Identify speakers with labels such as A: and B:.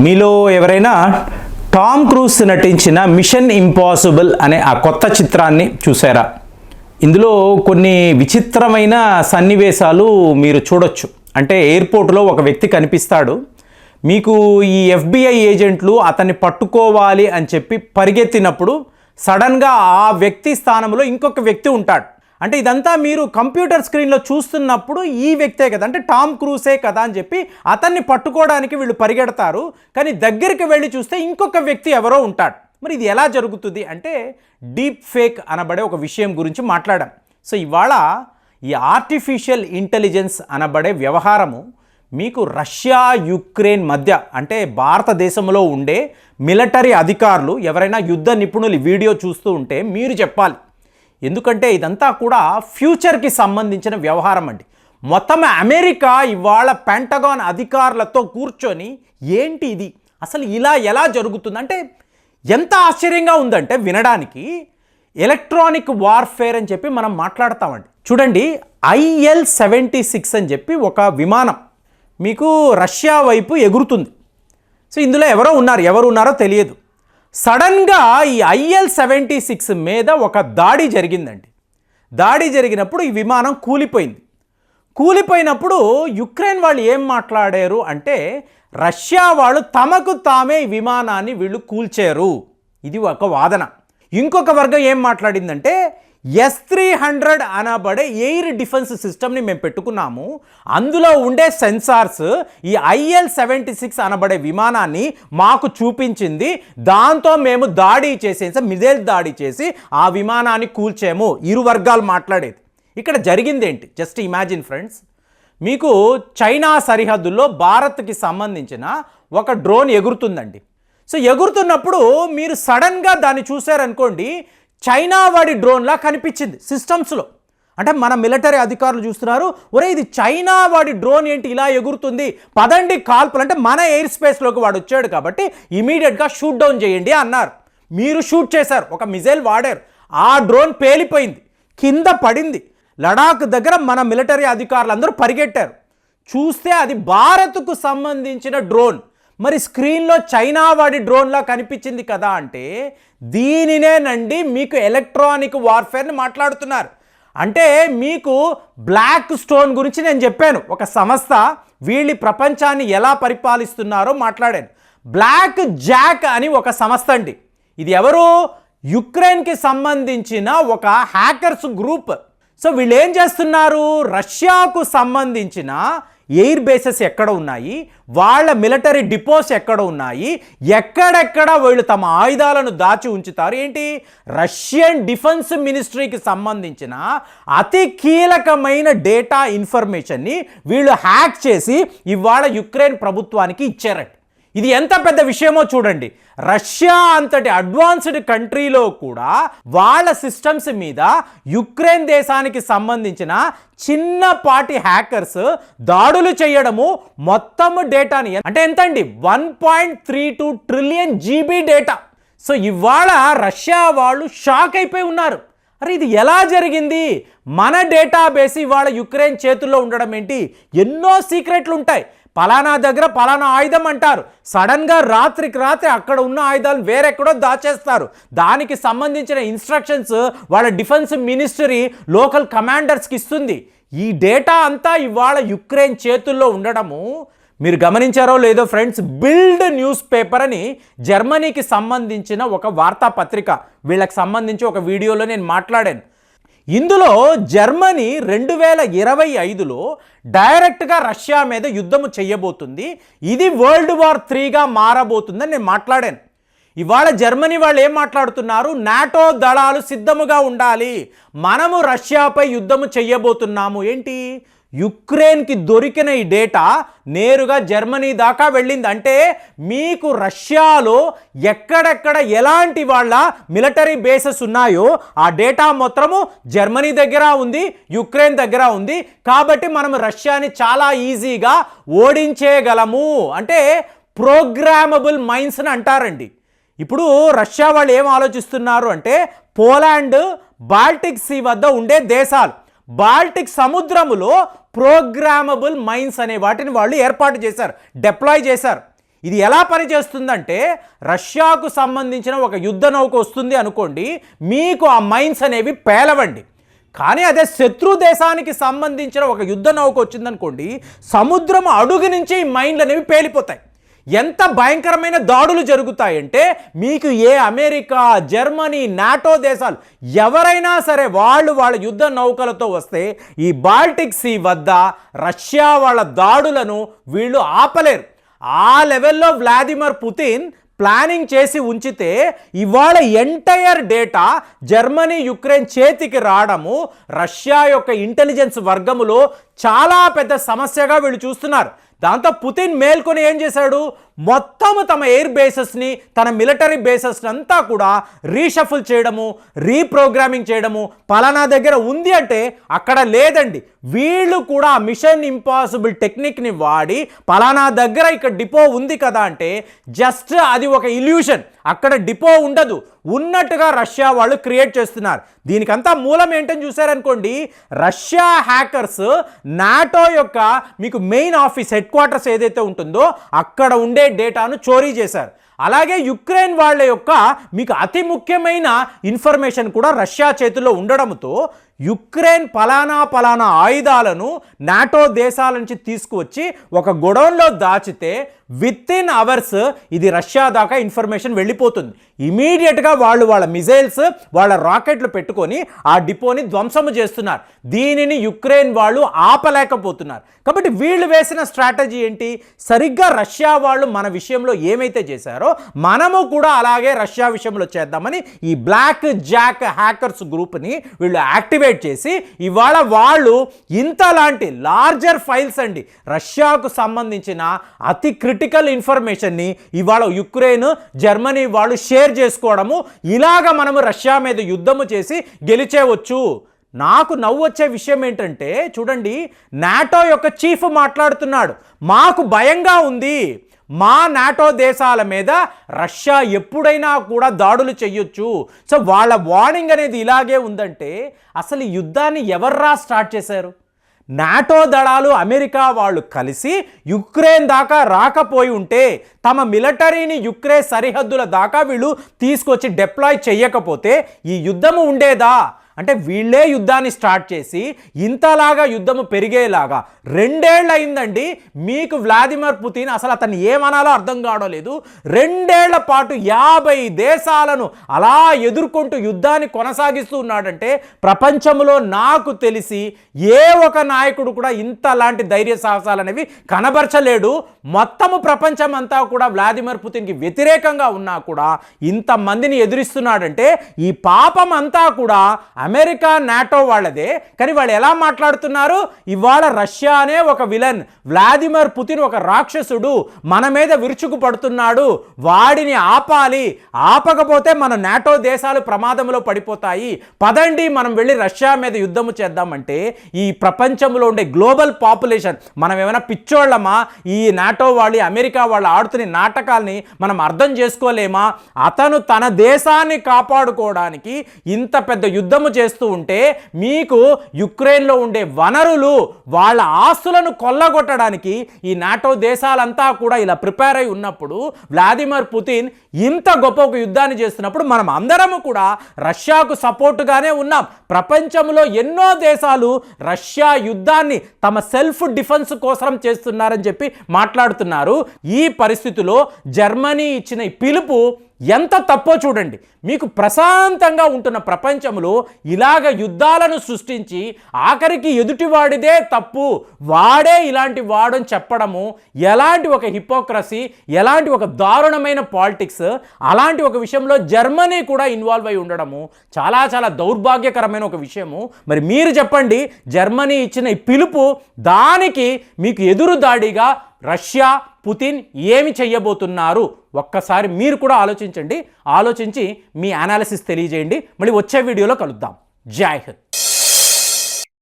A: మీలో ఎవరైనా Tom Cruise నటించిన మిషన్ ఇంపాసిబుల్ అనే ఆ కొత్త చిత్రాన్ని చూసారా? ఇందులో కొన్ని విచిత్రమైన సన్నివేశాలు మీరు చూడొచ్చు. అంటే ఎయిర్పోర్ట్లో ఒక వ్యక్తి కనిపిస్తాడు. మీకు ఈ ఎఫ్బిఐ ఏజెంట్లు అతన్ని పట్టుకోవాలి అని చెప్పి పరిగెత్తినప్పుడు సడన్గా ఆ వ్యక్తి స్థానంలో ఇంకొక వ్యక్తి ఉంటాడు. అంటే ఇదంతా మీరు కంప్యూటర్ స్క్రీన్లో చూస్తున్నప్పుడు ఈ వ్యక్తే కదా అంటే టామ్ క్రూసే కదా అని చెప్పి అతన్ని పట్టుకోవడానికి వీళ్ళు పరిగెడతారు. కానీ దగ్గరికి వెళ్ళి చూస్తే ఇంకొక వ్యక్తి ఎవరో ఉంటాడు. మరి ఇది ఎలా జరుగుతుంది అంటే డీప్ ఫేక్ అనబడే ఒక విషయం గురించి మాట్లాడాం. సో ఇవాళ ఈ ఆర్టిఫిషియల్ ఇంటెలిజెన్స్ అనబడే వ్యవహారము మీకు రష్యా యుక్రెయిన్ మధ్య అంటే భారతదేశంలో ఉండే మిలిటరీ అధికారులు ఎవరైనా యుద్ధ నిపుణులు వీడియో చూస్తూ ఉంటే మీరు చెప్పాలి. ఎందుకంటే ఇదంతా కూడా ఫ్యూచర్కి సంబంధించిన వ్యవహారం అండి. మొత్తం అమెరికా ఇవాళ పెంటగాన్ అధికారులతో కూర్చొని ఏంటి ఇది? అసలు ఇలా ఎలా జరుగుతుందంటే ఎంత ఆశ్చర్యంగా ఉందంటే వినడానికి ఎలక్ట్రానిక్ వార్ఫేర్ అని చెప్పి మనం మాట్లాడతామండి. చూడండి ఐఎల్ సెవెంటీ సిక్స్ అని చెప్పి ఒక విమానం మీకు రష్యా వైపు ఎగురుతుంది. సో ఇందులో ఎవరో ఉన్నారు ఎవరు ఉన్నారో తెలియదు. సడన్గా ఈ ఐఎల్ సెవెంటీ సిక్స్ మీద ఒక దాడి జరిగిందండి. దాడి జరిగినప్పుడు ఈ విమానం కూలిపోయింది. కూలిపోయినప్పుడు యుక్రెయిన్ వాళ్ళు ఏం మాట్లాడారు అంటే రష్యా వాళ్ళు తమకు తామే విమానాన్ని వీళ్ళు కూల్చారు. ఇది ఒక వాదన. ఇంకొక వర్గం ఏం మాట్లాడిందంటే ఎస్ త్రీ హండ్రెడ్ అనబడే ఎయిర్ డిఫెన్స్ సిస్టమ్ని మేము పెట్టుకున్నాము. అందులో ఉండే సెన్సార్స్ ఈ ఐఎల్ సెవెంటీ సిక్స్ అనబడే విమానాన్ని మాకు చూపించింది. దాంతో మేము దాడి చేసేసి మిజైల్ దాడి చేసి ఆ విమానాన్ని కూల్చాము. ఇరు వర్గాలు మాట్లాడేది. ఇక్కడ జరిగింది ఏంటి జస్ట్ ఇమాజిన్ ఫ్రెండ్స్ మీకు చైనా సరిహద్దుల్లో భారత్కి సంబంధించిన ఒక డ్రోన్ ఎగురుతుందండి. సో ఎగురుతున్నప్పుడు మీరు సడన్గా దాన్ని చూశారనుకోండి చైనా వాడి డ్రోన్లా కనిపించింది సిస్టమ్స్లో. అంటే మన మిలిటరీ అధికారులు చూస్తున్నారు ఒరే ఇది చైనా వాడి డ్రోన్ ఏంటి ఇలా ఎగురుతుంది పదండి కాల్పులు. అంటే మన ఎయిర్ స్పేస్లోకి వాడు వచ్చాడు కాబట్టి ఇమీడియట్గా షూట్ డౌన్ చేయండి అన్నారు. మీరు షూట్ చేశారు ఒక మిజైల్ వాడారు. ఆ డ్రోన్ పేలిపోయింది కింద పడింది. లడాక్ దగ్గర మన మిలిటరీ అధికారులందరూ పరిగెట్టారు. చూస్తే అది భారత్కు సంబంధించిన డ్రోన్. మరి స్క్రీన్లో చైనా వాడి డ్రోన్లా కనిపించింది కదా అంటే దీనినేనండి మీకు ఎలక్ట్రానిక్ వార్ఫేర్ని మాట్లాడుతున్నారు. అంటే మీకు బ్లాక్ స్టోన్ గురించి నేను చెప్పాను. ఒక సంస్థ వీళ్ళు ప్రపంచాన్ని ఎలా పరిపాలిస్తున్నారో మాట్లాడాను. బ్లాక్ జాక్ అని ఒక సంస్థ అండి. ఇది ఎవరు? యుక్రెయిన్కి సంబంధించిన ఒక హ్యాకర్స్ గ్రూప్. సో వీళ్ళు ఏం చేస్తున్నారు? రష్యాకు సంబంధించిన ఎయిర్ బేసెస్ ఎక్కడ ఉన్నాయి? వాళ్ళ మిలిటరీ డిపోస్ ఎక్కడ ఉన్నాయి? ఎక్కడెక్కడ వీళ్ళు తమ ఆయుధాలను దాచి ఉంచుతారు? ఏంటి? రష్యన్ డిఫెన్స్ మినిస్ట్రీకి సంబంధించిన అతి కీలకమైన డేటా ఇన్ఫర్మేషన్ని వీళ్ళు హ్యాక్ చేసి ఇవాళ యుక్రెయిన్ ప్రభుత్వానికి ఇచ్చారట. ఇది ఎంత పెద్ద విషయమో చూడండి. రష్యా అంతటి అడ్వాన్స్డ్ కంట్రీలో కూడా వాళ్ళ సిస్టమ్స్ మీద యుక్రెయిన్ దేశానికి సంబంధించిన చిన్నపాటి హ్యాకర్స్ దాడులు చేయడము మొత్తం డేటాని అంటే ఎంత అండి one point three two trillion GB data. So ఇవాళ రష్యా వాళ్ళు షాక్ అయిపోయి ఉన్నారు. అరే ఇది ఎలా జరిగింది? మన డేటాబేస్ ఇవాళ యుక్రెయిన్ చేతుల్లో ఉండడం ఏంటి? ఎన్నో సీక్రెట్లు ఉంటాయి ఫలానా దగ్గర ఫలానా ఆయుధం అంటారు. సడన్గా రాత్రికి రాత్రి అక్కడ ఉన్న ఆయుధాలు వేరెక్కడో దాచేస్తారు. దానికి సంబంధించిన ఇన్స్ట్రక్షన్స్ వాళ్ళ డిఫెన్స్ మినిస్టరీ లోకల్ కమాండర్స్కి ఇస్తుంది. ఈ డేటా అంతా ఇవాళ యుక్రెయిన్ చేతుల్లో ఉండడము మీరు గమనించారో లేదో ఫ్రెండ్స్ బిల్డ్ న్యూస్ పేపర్ అని జర్మనీకి సంబంధించిన ఒక వార్తాపత్రిక వీళ్ళకి సంబంధించి ఒక వీడియోలో నేను మాట్లాడాను. ఇందులో జర్మనీ రెండు వేల ఇరవై ఐదులో డైరెక్ట్గా రష్యా మీద యుద్ధము చేయబోతుంది. ఇది వరల్డ్ వార్ త్రీగా మారబోతుందని నేను మాట్లాడాను. ఇవాళ జర్మనీ వాళ్ళు ఏం మాట్లాడుతున్నారు? నాటో దళాలు సిద్ధముగా ఉండాలి. మనము రష్యాపై యుద్ధము చేయబోతున్నాము. ఏంటి? యుక్రెయిన్కి దొరికిన ఈ డేటా నేరుగా జర్మనీ దాకా వెళ్ళింది. అంటే మీకు రష్యాలో ఎక్కడెక్కడ ఎలాంటి వాళ్ళ మిలిటరీ బేసెస్ ఉన్నాయో ఆ డేటా మొత్తము జర్మనీ దగ్గర ఉంది యుక్రెయిన్ దగ్గర ఉంది. కాబట్టి మనం రష్యాని చాలా ఈజీగా ఓడించేయగలము. అంటే ప్రోగ్రామబుల్ మైండ్స్ అని అంటారండి. ఇప్పుడు రష్యా వాళ్ళు ఏం ఆలోచిస్తున్నారు అంటే పోలాండ్ బాల్టిక్ సీ వద్ద ఉండే దేశాలు. బాల్టిక్ సముద్రములో ప్రోగ్రామబుల్ మైన్స్ అనే వాటిని వాళ్ళు ఏర్పాటు చేశారు డిప్లాయ్ చేశారు. ఇది ఎలా పనిచేస్తుందంటే రష్యాకు సంబంధించిన ఒక యుద్ధ నౌక వస్తుంది అనుకోండి మీకు ఆ మైన్స్ అనేవి పేలవండి. కానీ అదే శత్రు దేశానికి సంబంధించిన ఒక యుద్ధ నౌక వచ్చిందనుకోండి సముద్రం అడుగు నుంచి ఈ మైన్లు అనేవి పేలిపోతాయి. ఎంత భయంకరమైన దాడులు జరుగుతాయంటే మీకు ఏ అమెరికా జర్మనీ నాటో దేశాలు ఎవరైనా సరే వాళ్ళు వాళ్ళ యుద్ధ నౌకలతో వస్తే ఈ బాల్టిక్ సీ వద్ద రష్యా వాళ్ళ దాడులను వీళ్ళు ఆపలేరు. ఆ లెవెల్లో వ్లాదిమిర్ పుతిన్ ప్లానింగ్ చేసి ఉంచితే ఇవాళ ఎంటైర్ డేటా జర్మనీ యుక్రెయిన్ చేతికి రావడము రష్యా యొక్క ఇంటెలిజెన్స్ వర్గములో చాలా పెద్ద సమస్యగా వీళ్ళు చూస్తున్నారు. దాంతో పుతిన్ మేల్కొని ఏం చేశాడు? మొత్తం తమ ఎయిర్ బేసెస్ని తన మిలిటరీ బేసెస్ అంతా కూడా రీషఫుల్ చేయడము రీప్రోగ్రామింగ్ చేయడము పలానా దగ్గర ఉంది అంటే అక్కడ లేదండి. వీళ్ళు కూడా మిషన్ ఇంపాసిబుల్ టెక్నిక్ని వాడి పలానా దగ్గర ఇక్కడ డిపో ఉంది కదా అంటే జస్ట్ అది ఒక ఇల్యూషన్. అక్కడ డిపో ఉండదు. ఉన్నట్టుగా రష్యా వాళ్ళు క్రియేట్ చేస్తున్నారు. దీనికంతా మూలం ఏంటని చూసారనుకోండి రష్యా హ్యాకర్స్ నాటో యొక్క మీకు మెయిన్ ఆఫీస్ హెడ్ క్వార్టర్స్ ఏదైతే ఉంటుందో అక్కడ ఉండే డేటాను చోరీ చేశారు. అలాగే యుక్రెయిన్ వాళ్ళ యొక్క మీకు అతి ముఖ్యమైన ఇన్ఫర్మేషన్ కూడా రష్యా చేతిలో ఉండడంతో యుక్రెయిన్ పలానా పలానా ఆయుధాలను నాటో దేశాల నుంచి తీసుకువచ్చి ఒక గొడౌన్లో దాచితే విత్ ఇన్ అవర్స్ ఇది రష్యా దాకా ఇన్ఫర్మేషన్ వెళ్ళిపోతుంది. ఇమీడియట్గా వాళ్ళు వాళ్ళ మిజైల్స్ వాళ్ళ రాకెట్లు పెట్టుకొని ఆ డిపోని ధ్వంసము చేస్తున్నారు. దీనిని యుక్రెయిన్ వాళ్ళు ఆపలేకపోతున్నారు. కాబట్టి వీళ్ళు వేసిన స్ట్రాటజీ ఏంటి? సరిగ్గా రష్యా వాళ్ళు మన విషయంలో ఏమైతే చేశారో మనము కూడా అలాగే రష్యా విషయంలో చేద్దామని ఈ బ్లాక్ జాక్ హ్యాకర్స్ గ్రూప్ని వీళ్ళు యాక్టివేట్ చేసి ఇవాళ వాళ్ళు ఇంతలాంటి లార్జర్ ఫైల్స్ అండి రష్యాకు సంబంధించిన అతి క్రిటికల్ ఇన్ఫర్మేషన్ని ఇవాళ యుక్రెయిన్ జర్మనీ వాళ్ళు షేర్ చేసుకోవడము ఇలాగ మనము రష్యా మీద యుద్ధము చేసి గెలిచేవచ్చు నాకు నవ్వు వచ్చే విషయం ఏంటంటే చూడండి నాటో యొక్క చీఫ్ మాట్లాడుతున్నాడు. మాకు భయంగా ఉంది. మా నాటో దేశాల మీద రష్యా ఎప్పుడైనా కూడా దాడులు చేయొచ్చు సో వాళ్ళ వార్నింగ్ అనేది ఇలాగే ఉందంటే అసలు యుద్ధాన్ని ఎవర్రా స్టార్ట్ చేశారు? నాటో దళాలు అమెరికా వాళ్ళు కలిసి యుక్రెయిన్ దాకా రాకపోయి ఉంటే తమ మిలిటరీని యుక్రెయిన్ సరిహద్దుల దాకా వీళ్ళు తీసుకొచ్చి డిప్లాయ్ చేయకపోతే ఈ యుద్ధము ఉండేదా? అంటే వీళ్ళే యుద్ధాన్ని స్టార్ట్ చేసి ఇంతలాగా యుద్ధము పెరిగేలాగా రెండేళ్ళు అయిందండి మీకు వ్లాదిమిర్ పుతిన్ అసలు అతను ఏమనాలో అర్థం కావడం లేదు. రెండేళ్ళ పాటు యాభై దేశాలను అలా ఎదుర్కొంటూ యుద్ధాన్ని కొనసాగిస్తూ ఉన్నాడంటే ప్రపంచంలో నాకు తెలిసి ఏ ఒక నాయకుడు కూడా ఇంతలాంటి ధైర్య సాహసాలు అనేవి కనబరచలేడు. మొత్తము ప్రపంచం అంతా కూడా వ్లాదిమిర్ పుతిన్కి వ్యతిరేకంగా ఉన్నా కూడా ఇంతమందిని ఎదురిస్తున్నాడంటే ఈ పాపం అంతా కూడా అమెరికా నాటో వాళ్ళదే. కానీ వాళ్ళు ఎలా మాట్లాడుతున్నారు? ఇవాళ రష్యా అనే ఒక విలన్ వ్లాదిమిర్ పుతిన్ ఒక రాక్షసుడు మన మీద విరుచుకు పడుతున్నాడు వాడిని ఆపాలి. ఆపకపోతే మన నాటో దేశాలు ప్రమాదంలో పడిపోతాయి. పదండి మనం వెళ్ళి రష్యా మీద యుద్ధము చేద్దామంటే ఈ ప్రపంచంలో ఉండే గ్లోబల్ పాపులేషన్ మనం ఏమైనా పిచ్చోళ్ళమా? ఈ నాటో వాళ్ళు అమెరికా వాళ్ళు ఆడుతున్న నాటకాల్ని మనం అర్థం చేసుకోలేమా? అతను తన దేశాన్ని కాపాడుకోవడానికి ఇంత పెద్ద యుద్ధము చేస్తూ ఉంటే మీకు యుక్రెయిన్లో ఉండే వనరులు వాళ్ళ ఆస్తులను కొల్లగొట్టడానికి ఈ నాటో దేశాలంతా కూడా ఇలా ప్రిపేర్ అయి ఉన్నప్పుడు వ్లాదిమిర్ పుతిన్ ఇంత గొప్ప ఒక యుద్ధాన్ని చేస్తున్నప్పుడు మనం అందరము కూడా రష్యాకు సపోర్టుగానే ఉన్నాం. ప్రపంచంలో ఎన్నో దేశాలు రష్యా యుద్ధాన్ని తమ సెల్ఫ్ డిఫెన్స్ కోసం చేస్తున్నారని చెప్పి మాట్లాడుతున్నారు. ఈ పరిస్థితిలో జర్మనీ ఇచ్చిన ఈ పిలుపు ఎంత తప్పో చూడండి. మీకు ప్రశాంతంగా ఉంటున్న ప్రపంచంలో ఇలాగ యుద్ధాలను సృష్టించి ఆఖరికి ఎదుటివాడిదే తప్పు. వాడే ఇలాంటి వాడని చెప్పడము ఎలాంటి ఒక హిపోక్రసీ ఎలాంటి ఒక దారుణమైన పాలిటిక్స్ అలాంటి ఒక విషయంలో జర్మనీ కూడా ఇన్వాల్వ్ అయి ఉండడము చాలా చాలా దౌర్భాగ్యకరమైన ఒక విషయము. మరి మీరు చెప్పండి జర్మనీ ఇచ్చిన ఈ పిలుపు దానికి మీకు ఎదురు దాడిగా రష్యా పుతిన్ ఏమి చెయ్యబోతున్నారు? ఒక్కసారి మీరు కూడా ఆలోచించండి. ఆలోచించి మీ అనాలిసిస్ తెలియజేయండి. మళ్ళీ వచ్చే వీడియోలో కలుద్దాం. జై హింద్.